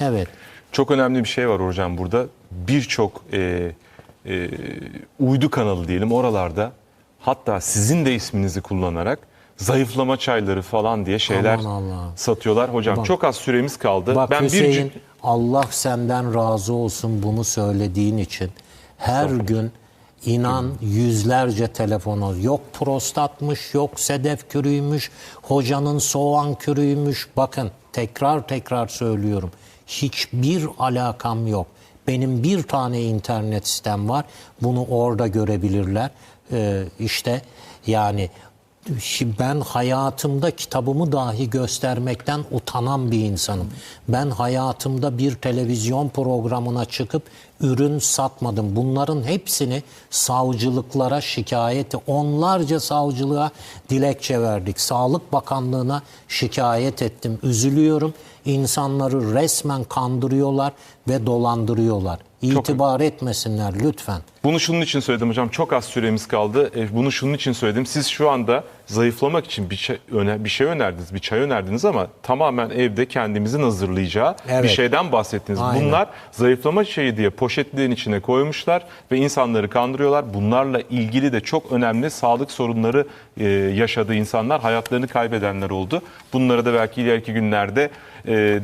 Evet. Çok önemli bir şey var hocam burada. Birçok e, e, uydu kanalı diyelim oralarda hatta sizin de isminizi kullanarak zayıflama çayları falan diye şeyler Aman Allah'ım. satıyorlar. Hocam Bak- çok az süremiz kaldı. Bak ben Hüseyin bir Allah senden razı olsun bunu söylediğin için. Her gün inan yüzlerce telefonu. Yok prostatmış yok sedef kürüymüş hocanın soğan kürüymüş. Bakın tekrar tekrar söylüyorum. Hiçbir alakam yok. Benim bir tane internet sitem var. Bunu orada görebilirler. Ee, işte yani ben hayatımda kitabımı dahi göstermekten utanan bir insanım. Ben hayatımda bir televizyon programına çıkıp ürün satmadım. Bunların hepsini savcılıklara şikayeti, onlarca savcılığa dilekçe verdik. Sağlık Bakanlığı'na şikayet ettim. Üzülüyorum. İnsanları resmen kandırıyorlar ve dolandırıyorlar. İtibar etmesinler lütfen. Bunu şunun için söyledim hocam. Çok az süremiz kaldı. E, bunu şunun için söyledim. Siz şu anda zayıflamak için bir şey, öne, bir şey önerdiniz, bir çay önerdiniz ama tamamen evde kendimizin hazırlayacağı bir Evet. şeyden bahsettiniz. Aynen. Bunlar zayıflama çayı diye poşetlerin içine koymuşlar ve insanları kandırıyorlar. Bunlarla ilgili de çok önemli sağlık sorunları e, yaşadı insanlar. Hayatlarını kaybedenler oldu. Bunları da belki ileriki günlerde e,